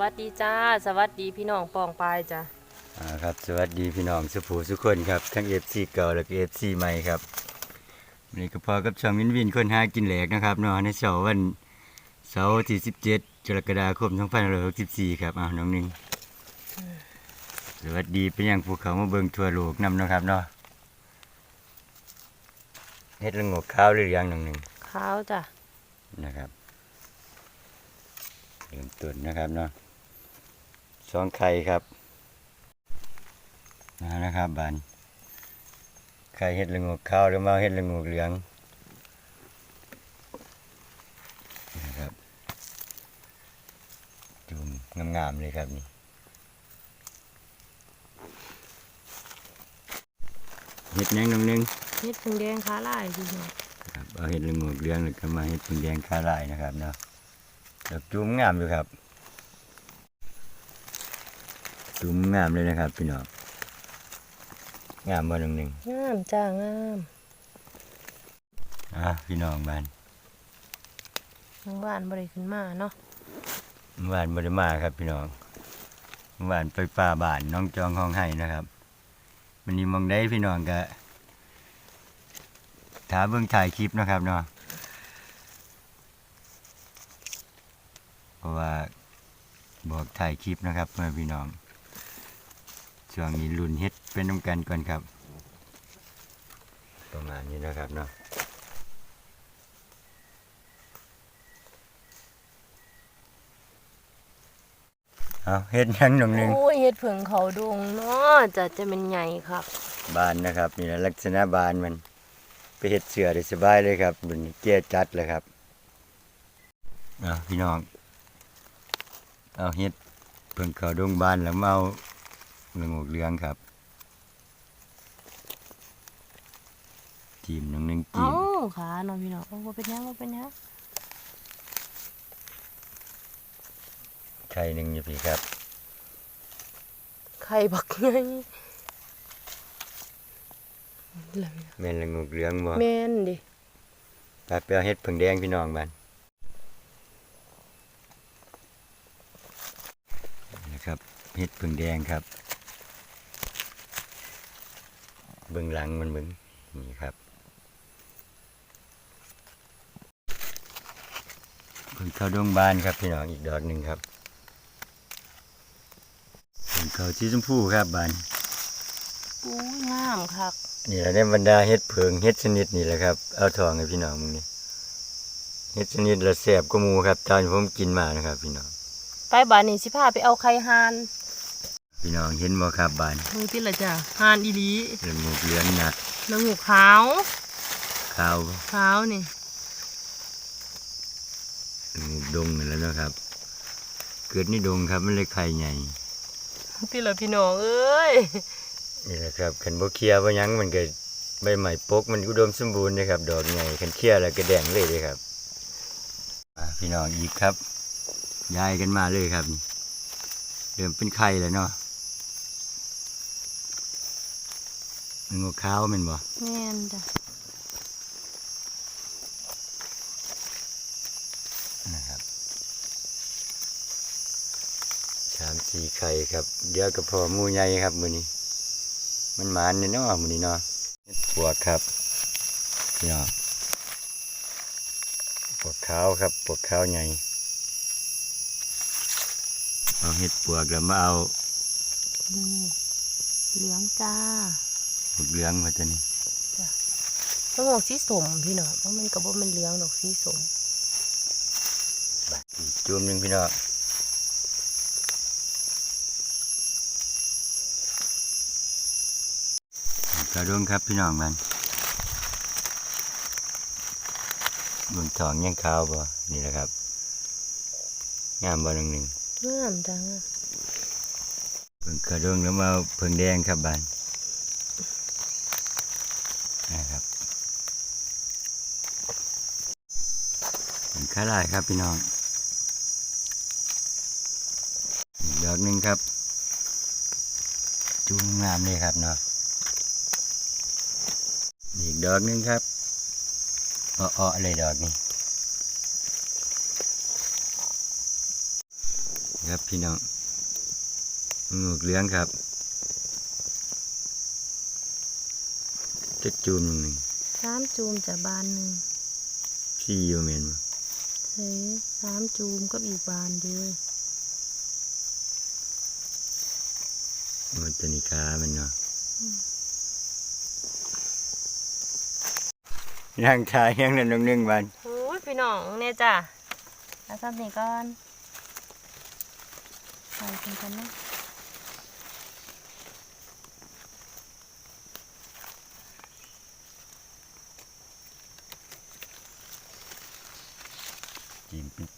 วัสดีจ้า สวัสดีพี่น้องปองปายจ้าอ่าครับ สวัสดีพี่น้องสุภูสุคนครับทั้งเอฟซีเก่าและก็เอฟซีใหม่ครับวันนี้ก็พอกับช่องวินวินคนหากินแหลกนะครับเนาะในเสาร์วันเสาร์ที่17กรกฎาคม2564ครับอ้าวน้องหนึงสวัสดีเป็นอย่างภูเขามาเบิ่งทั่วโลกนำเนาะครับเนาะเฮ็ดละโงกข้าวหรือยังน้องหนึงขาวจ้านะครับเริ่มต้นนะครับเนาะ สองไข่ครับนะนะครับบานไข่เห็ดละโงกขาวหรือมาเห็ดละโงกเหลืองนะครับจุ่มงามๆเลยครับนี่เห็ดแหนงน้ำหนึงเฮ็ดถึงแดงขาลายพี่น้องครับเอาเห็ดละโงกเหลืองแล้วก็มาเห็ดพึ่งแดงคาลายนะครับเนาะดอกจุ่มงามอยู่ครับ จุ่มงามเลยนะครับ พี่น้องงามบ่หนึ่งหนึ่งงามจ้างามอะพี่น้องบ้านทางบ้านบ่ได้ขึ้นมาเนาะเมื่อวานบริมาครับ พี่น้องเมื่อวานไปป่าบ้านน้องจองห้องให้นะครับวันนี้มองได้พี่น้องก็ถาเบื้องถ่ายคลิปนะครับเนาะเพราะว่าบอกถ่ายคลิปนะครับเพื่อนพี่น้อง ช่วงนี้รุ่นเฮ็ดเป็นน้ำกันก่อนครับ ประมาณนี้นะครับเนาะเอาเฮ็ดหยังหนึ่งหนึ่งโอ้ยเฮ็ดเผิงเขาดงเนาะจะจะเป็นใหญ่ครับ บานนะครับนี่แหละลักษณะบานมันไปเฮ็ดเสือได้สบายเลยครับมันเกี้ยจัดเลยครับเอาพี่น้อง เอาเฮ็ดเพิ่งเข้าดงบานแล้วมาเอา เรื่องอกเหลืองครับจีมหนึ่งหนึ่งจีเอ้ามขาเนาะพี่น้องโอ้บ่เป็นหยังบ่เป็นหยังไข่หนึ่งอยู่พี่ครับ ไข่บักใหญ่แล้วแม่นเรื่องอกเหลืองบ่แม่นดิไปไปเอาเฮ็ดเพิ่งแดงพี่น้องบานนะครับเฮ็ดเพิ่งแดงครับ เบื้องหลังมันเบิ่งนี่ครับเพิ่งเข้าดวงบานครับพี่น้องอีกดอกหนึ่งครับเพิ่งเข้าสีชมพูครับบานอู้ยงามคักนี่แหละในบรรดาเฮ็ดเพิงเฮ็ดชนิดนี่แหละครับเอาทองให้พี่น้องมึงนี่เฮ็ดชนิดละแสบก็มูครับตอนผมกินมานะครับ พี่น้องไปบ้านนี้สิพาไปเอาไข่ห่าน พี่น้องเห็นบ่ครับบานมึงติละจ้ะห่านอีหลีเรื่องหมูกเหลืองหนักแล้วหูขาวขาวขาวนี่เรื่องหมูกดงนี่แหล้วนะครับ เกิดในี่ดงครับมันเลยไข่ใหญ่ติละพี่น้องเอ้ยนี่แหละครับคันบ่เคลียร์บ่หยังมันก็ใบใหม่ปกมันอุดมสมบูรณ์นะครับ ดอกใหญ่คันเคลียร์แล้วก็แดงเลยเลยครับอ่าพี่น้องอีกครับย้ายกันมาเลยครับนี่เริ่มเป็นไข่แล้วเนาะ งูขาวแมันบ่แม่นจ้ะนะครับสามสี่ไข่ครับ เดี๋ยวก็พอหมูใหญ่ครับมื้อนี้ มันหมานเนี่ยเนาะมื้อนี้เนาะเห็ดปวกครับพี่น้องปวกขาวครับปวกขาวใหญ่เอาเห็ดปวกแล้วมาเอานี่เหลืองจ้า หมกเหลืองมาตัวนี้ต้องออกสีสมพี่น้องเพราะมันก็บ่แมันเหลืองดอกสีสมอีกจุ่มหนึ่งพี่น้องกระดวงครับพี่น้องมันเบนทองยังขาวบ่ นี่แหละครับ งามบ่หนึ่งหนึ่งงามจังอะเพิ่งกระดวงแล้วมาเอาเพิ่งแดงครับบานนะครับเป็น ข้าลายครับพี่น้องอีกดอกหนึ่งครับ จุงงามเลยครับเนาะอีกดอกหนึ่งครับอ้อๆเลยดอกนี้ครับพี่น้องงูเหลืองครับจะจูมหนึ่งสามจูมจะบานหนึ่งขี้อยู่เมนบ่เฮ้ยสามจูมก็อีกบานเดียวมันตัวนี้ขามันเนาะย่างชายย่างนั่นน้องหนึ่งวันโอ้ยพี่น้องเนี่ยจ้ะแล้วทำนี่ก่อนใส่กันกันนะ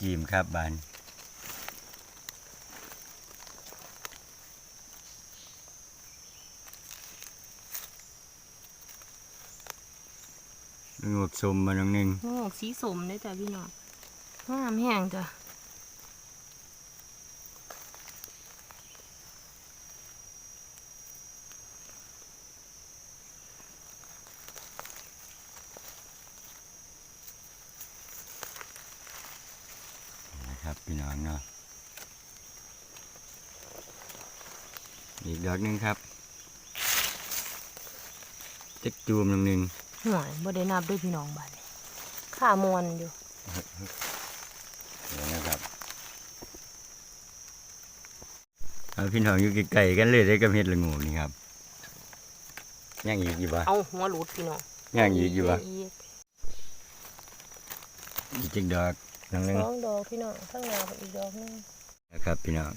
จีมครับบานงวกสมมาน้องหนึ่งงอกสีสมได้จ้ะพี่น้องงามแห้งจ้ะ ครับพี่น้องเนาะอีกดอกหนึ่งครับจะจูมน้องหนึ่งหน่อยบ่ได้นับด้วยพี่น้องบ้านนี้ข้ามวนอยู่เดี๋ยวนะครับเอาพี่น้องอยู่ไกลๆกันเลยได้กับเห็ดละโงูนี่ครับย่างอีกอยู่ปะเอาหัวหลุดพี่น้องย่างอีกอยู่ปะอีกอีกจิกดอก น้องหนึ่งสองดอกพี่น้องข้างหน้าก็อีกดอกหนึงนะครับพี่น้อง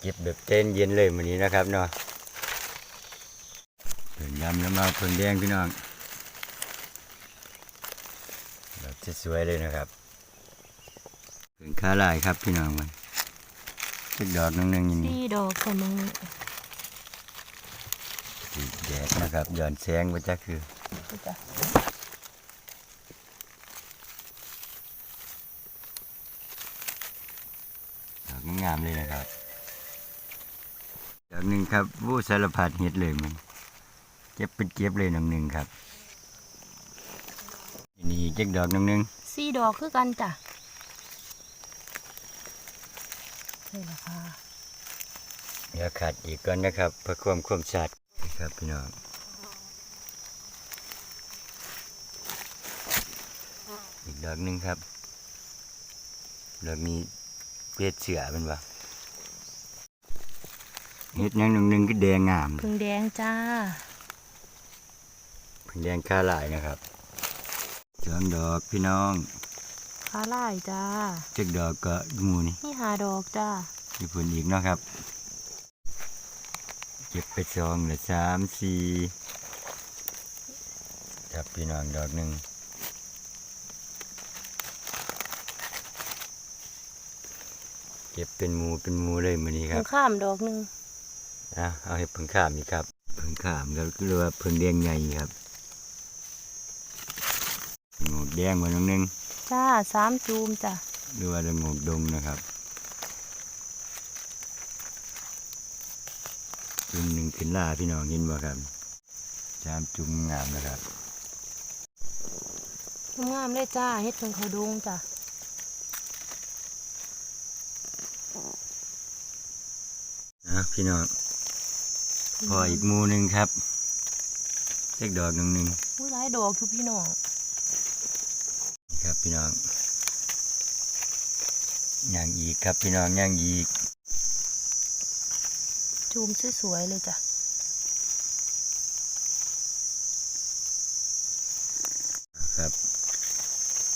เก็บแบบเต้นเย็นเลยวันนี้นะครับเนาะเพิ่นยำแล้วมาเพิ่นแดงพี่น้องแบบสวยๆเลยนะครับเพิ่นขาลายครับพี่น้องมันจิกดอกน้องหนึ่งอย่างนี้สี่ดอกกันมึงสีแดดนะครับย้อนแสงว่าจะคือ จ้ะ ดอกงามๆเลยนะครับดอกหนึ่งครับวู้สารพัดเห็ดเลยมันเก็บเป็นเก็บเลยน้องหนึ่งครับอันนี่จักดอกน้องหนึ่งสี่ดอกคือกันจ้ะนี่แหละค่ะเดี๋ยวขัดอีกก่อนนะครับเพื่อความคมชัดครับพี่น้องอีกดอกหนึ่งครับดอกนี้ เป็ดเสือเป็นปะเห็ดหยังน้องหนึ่งก็แดงงามพึ่งแดงจ้าเพิ่งแดงค่าหลายนะครับสองดอกพี่น้องขาลายจ้าจักดอกก็หมูนี่นี่หาดอกจ้าญี่ปุ่นอีกเนาะครับเก็บไปสองหรือสามสี่ครับพี่น้องดอกหนึ่ง เก็บเป็นหมูเป็นหมูเลยมือนี้คพึ่รังบข้ามดอกหนึ่งอะเอาให้เพิ่งข้ามอีกครับเพิ่งข้ามก็เรียกว่าเพิ่งแดงใหญ่ครับงูแดงมาน้องหนึงจ้าสามจูมจ้ะหรือว่าละงูดงนะครับจุ่มหนึ่งขึ้นล่าพี่น้องเห็นบ่ครับจามจุ่มงามนะครับ งามๆเลยจ้าเฮ็ดเป็นเขาดงจ้ะ นะพี่น้องพออีกหมูหนึ่งครับเล็กดอกหนึ่งหนึ่งอุ้ยหลายดอกอยู่พี่น้องนี่ครับพี่น้องย่างอีกครับพี่น้องย่างอีกจูมสวยๆเลยจ้ะครับ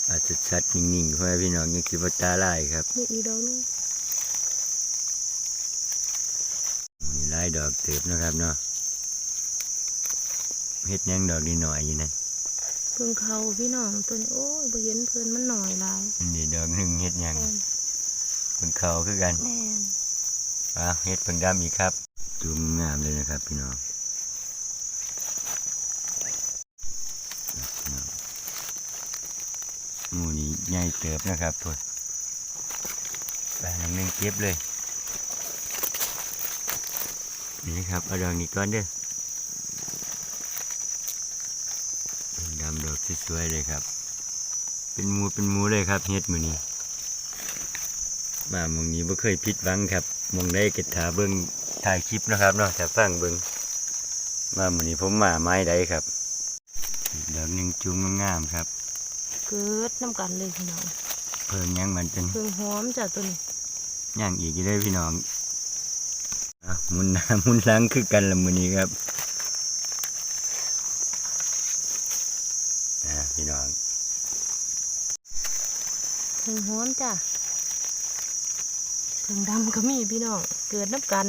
อาจจะชัดนิ่งๆเพราะว่าพี่น้องยังคิดว่าตาลายครับนี่อีกดอกหนึง มีห ลายดอกเติบนะครับเนาะเฮ็ดหยังดอกนิดหน่อยอยู่นะเพิ่งเขาพี่น้องตัวนี้โอ้ยบ่เห็นเพิ่นมันหน่อยหลายอันนี้ดอกหนึ่งเฮ็ดหยังแม่นเพิ่งเขาคือกันแม่นอะเฮ็ดเพิ่งดำอีกครับจุ่มงามเลยนะครับ พี่น้องหมูนี้ใหญ่เติบนะครับทุกไปน้ำหนึ่งเก็บเลย นี่ครับเอาดอกนี้ก่อนเด้อเป็นดำดอกสวยๆเลยครับ เป็นหมูเป็นหมูเลยครับเฮ็ดมือนี้มาหมองนี้บ่เคยผิดหวังครับหมองได้ก็ถาเบิ่งถ่ายคลิปนะครับเนาะถ้าฟังเบิ่งมาหมื้อนี้ผมมาไม้ใดครับอีกดอกหนึงจุ่มงามๆครับ เกิดน้ำกันเลยพี่น้องเพิ่งยังมันเป็นเพิ่งหอมจ้ะตัวนี้ย่างอีกอยู่เด้อพี่น้อง อะหมุนหน้าหมุนหลังคือกันละมื้อนี้ครับอ่าพี่น้องเพิ่งหอมจ้ะเพิ่งดำก็มีพี่น้อง เกิดน้ำกัน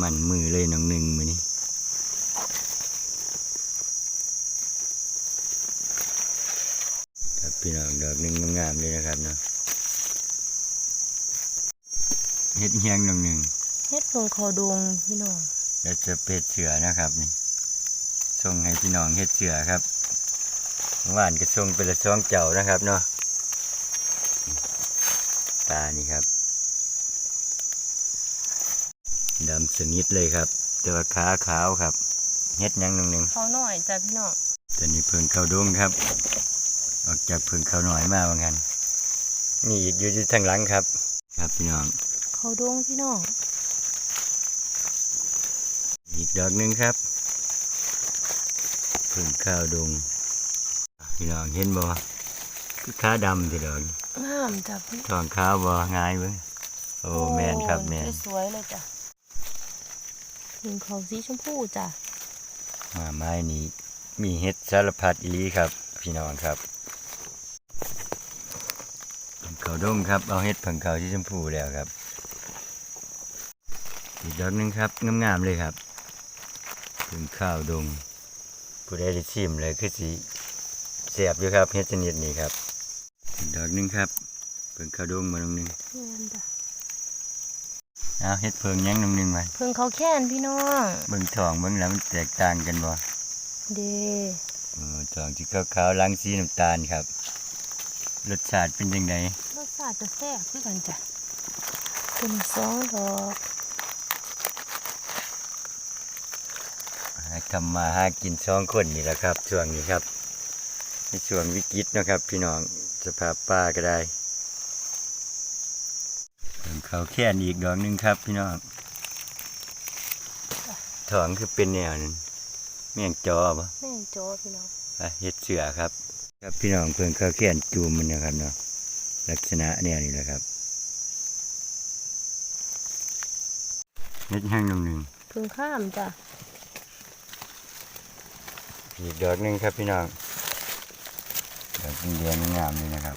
มันมือเลยน้องหนึ่งมื้อนี้ครับพี่น้องดอกหนึ่งงามๆเลยนะครับเนาะ เฮ็ดเฮียงน้องหนึ่งเฮ็ดเพิ่งคอดงพี่น้องแล้วจะเป็ดเสือนะครับนี่ส่งให้พี่น้องเฮ็ดเสือครับเมื่อวานก็ส่งไปละสองเจ้านะครับเนาะปลานี่ครับดำสนิทเลยครับแต่ว่าขาขาวครับเฮ็ดหยังน้องหนึ่งเขาหน่อยจ้ะพี่น้องตอนนี้เพิ่งเข้าดงครับ ออกจากเพิ่งเข้าหน่อยมาว่างั้นนี่อีกอยู่ที่ทางหลังครับ ครับพี่น้อง เขาดงพี่น้อง อีกดอกหนึ่งครับพิ่งข้าวดง พี่น้องเห็นบ่คือขาดำที่ดอกนี่งามจ้ะพี่ทองขาวบ่ง่ายเบิ่งโอ้แมนครับแมนสวยเลยจ้ะเพิ่งเขาสีชมพูจ้ะมาไม้นี้มีเห็ดสารพัดอีลีครับ พี่น้องครับเข้าดงครับ เอาเห็ดเพิ่งเข้าที่ชมพูแล้วครับ อีกดอกหนึงครับงามๆเลยครับถึงข้าวดงผู้ใดได้ชิมเลยคือสีเสียบอยู่ครับเฮ็ดชนิดนี้ครับอีกดอกหนึงครับเพิ่งข้าวดงมาดอกหนึงแม่นจ้ะเอาเฮ็ดเพิ่งหยังดอกหนึงมาเพิ่งเขาแค้นพี่น้องเบิ่งทองเบิ่งแล้วมันแตกต่างกันบ่เด้เออทองที่ขาวๆล้างสีน้ำตาลครับรสชาติเป็นยังไงรสชาติจะแซ่บคือกันจ้ะเป็นสองดอก หา ทำมาหากินสองคนนี่แหละครับ ช่วงนี้ครับในช่วงวิกฤตเนาะครับ พี่น้องสภาพป่าก็ได้เพิ่งเขาแค่นอีกดอกหนึงครับ พี่น้องทองคือเป็นแนวนั้นแม่งจอปะแม่งโจอพี่น้องอะเฮ็ดเสือครับ ครับพี่น้องเพิ่งเขาแค่นจูมมันนะครับเนาะลักษณะแนวนี้แหละครับเม็ดแห้งดอกหนึ่งเพิ่งข้ามจ้ะ อีกดอกหนึ่งครับพี่น้องดอกเดียนงามเลยนะครับ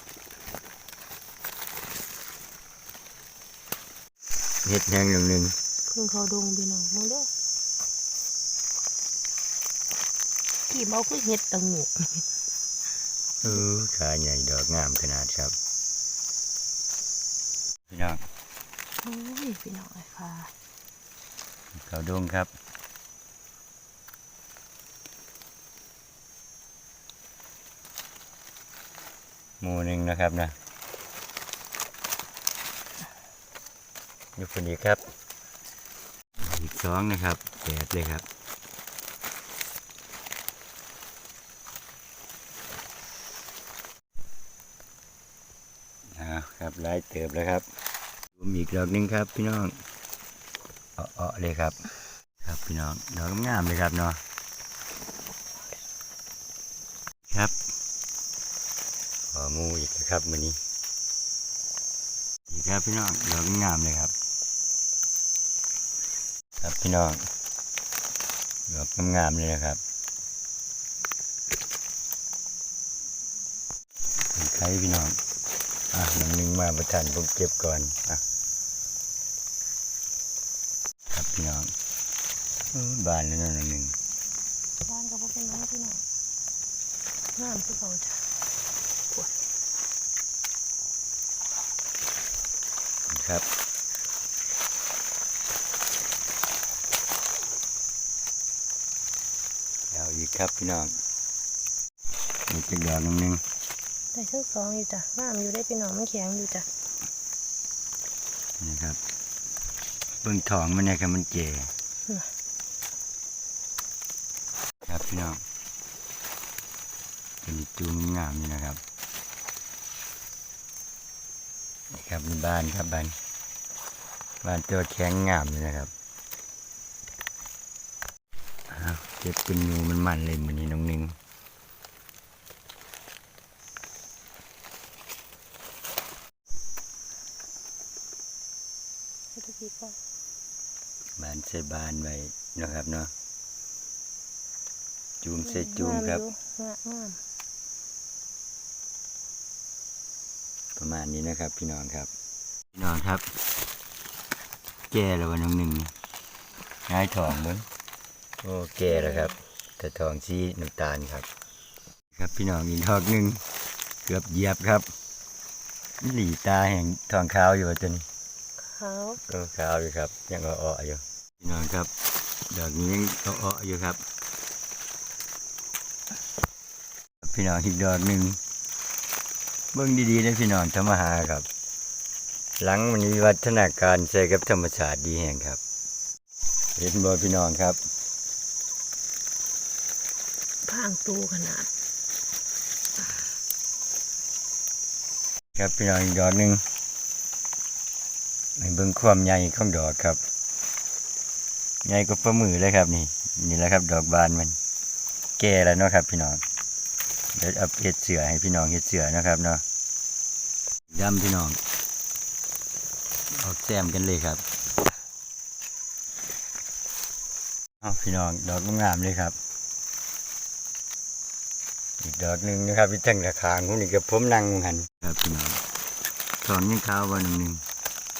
เห็ดแห้งดอกหนึ่งเพิ่งเขาดงพี่น้องมึงเด้อกี่เมาคือเห็ดตังหนูเออขาใหญ่ดอกงามขนาดครับ พี่น้องโอ้ยพี่น้องไอ้ฟ้าเขาดงครับ มูหนึ่งนะครับนะอยู่คนนี้ครับ อีกสองนะครับแปดเลยครับเอาครับไล่เติบแล้วครับผมอีกดอกหนึงครับ พี่น้องเอาะๆเลยครับ ครับพี่น้องดอกงามเลยครับเนาะครับข อหมูอีกแล้วครับมือนี้อีกครับพี่น้องดอกงามเลยครับ ครับพี่น้องดอกงามๆเลยนะครับเป็นใครพี่น้องอะหนึ่งหนึ่งมาประทานผมเก็บก่อนอะครับพี่น้องเออบานแล้วนั่นหนึ่งบ้านก็บ่เป็นน้องพี่น้องงามคือเขา จ้ะครับเอาอีกครับพี่น้องมีจักดอกหนึ่งหนึ่งได้ทั้งสองอยู่จ้ะงามอยู่ได้พี่น้องมันแข็งอยู่จ้ะนี่ครับเบิ่งทองมันเนี่ยครับมันเจ๋ครับพี่น้องเป็นจูงงามนี่นะครับ นี่ ครับมีบ้านครับบ้านบ้านตัวแข็งงามเลยนะครับอ้าวเก็บเป็นงูมันมันเลยมือนี้น้องหนึงให้ทุกทีก่อนบ้านใส่บ้านไว้เนาะครับเนาะจูมใส่จูมครับ งามงาม ประมาณนี้นะครับ พี่น้องครับ พี่น้องครับ แก่แล้ววันน้องหนึ่งง่ายทองเบิ้งโอ้แก่แล้วครับแต่ทองสีน้ำตาลครับ ครับพี่น้องอีกทอกหนึ่งเกือบเหยียบครับนี่หลีตาแห่งทองขาวอยู่ว่าจนขาวก็ขาวอยู่ครับ ยังอ่อๆอยู่พี่น้องครับดอกนี้ยังอ่อๆอยู่ครับ พี่น้องอีกดอกหนึ่ง เบิ่งดีๆนะพี่น้องธรรมหาครับ หลังมันมีวัฒนาการใส่กับธรรมชาติดีแห่งครับ เห็นบ่พี่น้องครับพางตูขนาด ครับพี่น้องอีกดอกหนึ่งให้เบิ่งความใหญ่ของดอกครับ ใหญ่กว่าฝ่ามือเลยครับนี่ นี่แหละครับ ดอกบานมัน แก่แล้วเนาะครับ พี่น้องเดี๋ยวเอาเห็ดเสือให้พี่น้องเห็ดเสือนะครับเนาะ ดำพี่น้องออกแซมกันเลยครับเอาพี่น้องดอกงามๆเลยครับ อีกดอกหนึ่งนะครับพี่ตั้งราคางคุณนี่กับผมนั่งหันครับพี่น้องทองยังขาววันหนึ่งหนึ่ง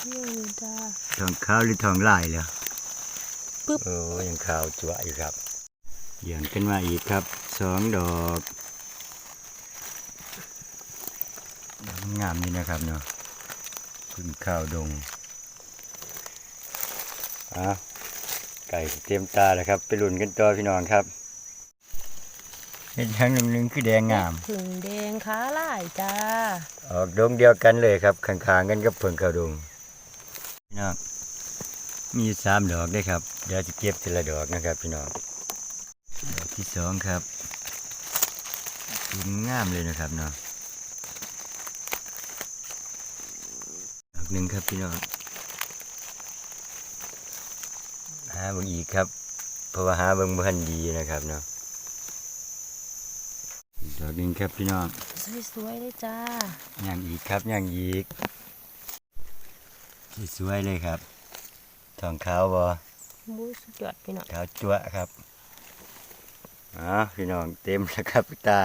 เยี่ยมจ้าทองขาวหรือทองลายเลยปึ๊บโอ้ยังขาวจั่วอยู่ครับเหยียงกันมาอีกครับสองดอกดอก งามนี่นะครับเนาะขึ้นข้าวดงอะไก่เตรียมตาแล้วครับ ไปลุ่นกันต่อพี่น้องครับเห็นทั้งหนึ่งหนึ่งคือแดงงามผึ่งแดงขาลายจ้า ออกดงเดียวกันเลยครับข้างๆกันกับเพิ่งข้าวดงพี่น้องมีอยู่สามดอกได้ครับ เดี๋ยวจะเก็บทีละดอกนะครับ พี่น้องดอกที่สองครับสวยงามเลยนะครับเนาะดอก หนึ่งครับพี่น้องหาเบิ่งอีกครับเพราะว่าหาเบิ่งบ่ทันดีนะครับเนาะอีกดอกหนึ่งครับพี่น้องสวยๆเลยจ้าย่างอีกครับย่างอีกที่สวยเลยครับทองขาวบ่บูสุดยอดพี่น้องขาวจั๊วะครับอ๋อพี่น้องเต็มแล้วครับตา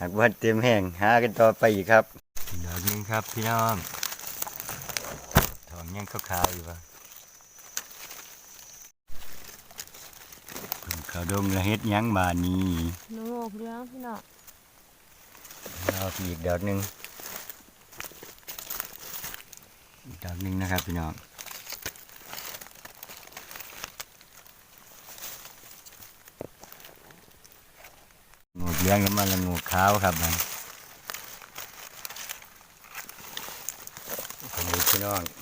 หากว่าเต็มแห้งหากันต่อไปอีกครับอีกดอกหนึงครับพี่น้องทอง ยังขาวๆอยู่ปะเพิ่งขาวดงละเฮ็ดหยังบานนี้น้องโงกเรื่องพี่น้องเอาอีกดอกหนึ่งอีกดอกหนึ่งนะครับพี่น้องงูเลี้ยงแล้วมันละงูขาวครับมันคนนี้พี่น้องโ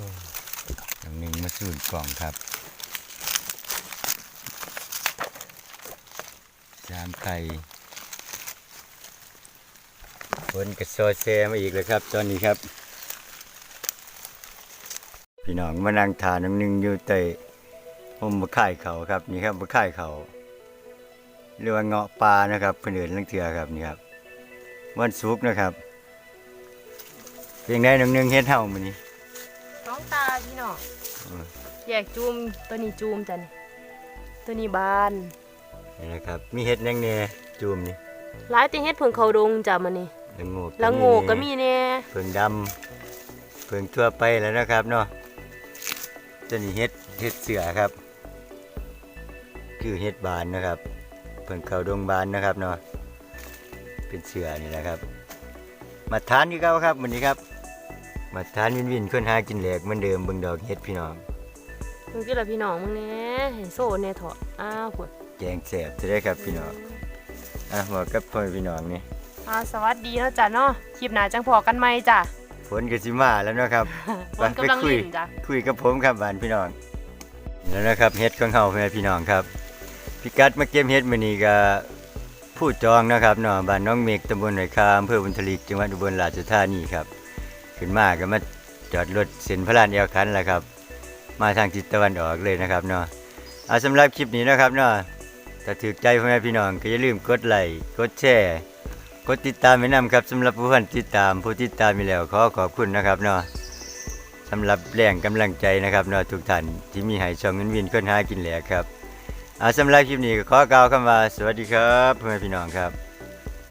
อ้ดอกหนึ่งมาสูนกล่องครับสามไข่ฝนกระโซเซมาอีกแล้วครับ ตอนนี้ครับ พี่น้องมานั่งทานน้ำหนึ่งอยู่ใต้ผมมาข่ายเขาครับนี่ครับมาข่ายเขาเรียกว่าเงาะปลานะครับเพื่นเอนลังเถือครับนี่ครับวันซุกร์นะครับเพียงได้น้ำหนึ่งเฮ็ดเท่ามันนี้ พี่น้องอืมแยกจูมตัวนี้จูมจ้ะนี่ตัวนี้บานนี่นะครับ มีเฮ็ดยังเนี่ยจูมนี่หลายติเฮ็ดเพิ่งเขาดงจ้ะมันนี่ละโงกละโงกก็มีแน่เพิ่งดำเพิ่งทั่วไปแล้วนะครับเนาะตัวนี้เฮ็ดเฮ็ดเสือครับ คือเฮ็ดบานนะครับ เพิ่นเข้าดงบานนะครับเนาะเป็นเสือนี่แหละครับ มาทานที่เก่าครับวันนี้ครับ มาทานวินวินคนหากินแหลกเหมือนเดิมเบิ่งดอกเฮ็ดพี่น้องมึงกี่ละพี่น้องมึงแน่เห็นโซ่แน่เถอะอ้าวพุ่นแกงแสบจะได้ครับพี่น้องอะบอกกับพ่อแม่พี่น้องนี่อ่าสวัสดีเนาะจ้ะเนาะคลิปหน้าจังพอกันใหม่จ้ะฝนก็สิมาแล้วเนาะครับฝนกำลังไปคุยลิ่นจ้ะคุยกับผมครับบ้านพี่น้องนี่แล้วนะครับเฮ็ดของเฮาเพื่อนพี่น้องครับพิกัดมาเก็บเฮ็ดมื้อนี้ก็ผู้จองนะครับเนาะบ้านน้องเมกตำบลหน่อยคามอำเภอบุญทลีจังหวัดอุบลราชธานีครับ ขึ้นมาก็มาจอดรถเส้นพระลานเอวคันแหละครับ มาทางทิศตะวันออกเลยนะครับเนาะเอาสำหรับคลิปนี้นะครับเนาะถ้าถูกใจพ่อแม่พี่น้องก็อย่าลืมกดไลค์กดแชร์กดติดตามไว้นํครับสำหรับผู้คนติดตามผู้ติดตามมีแล้วขอขอบคุณนะครับเนาะสำหรับแรงกำลังใจนะครับเนาะทุกท่านที่มีให้ช่องเงินวินค้นหากินแหลกครับเอาสำหรับคลิปนี้ก็ขอกล่าวคำว่าสวัสดีครับพ่อแม่พี่น้องครับ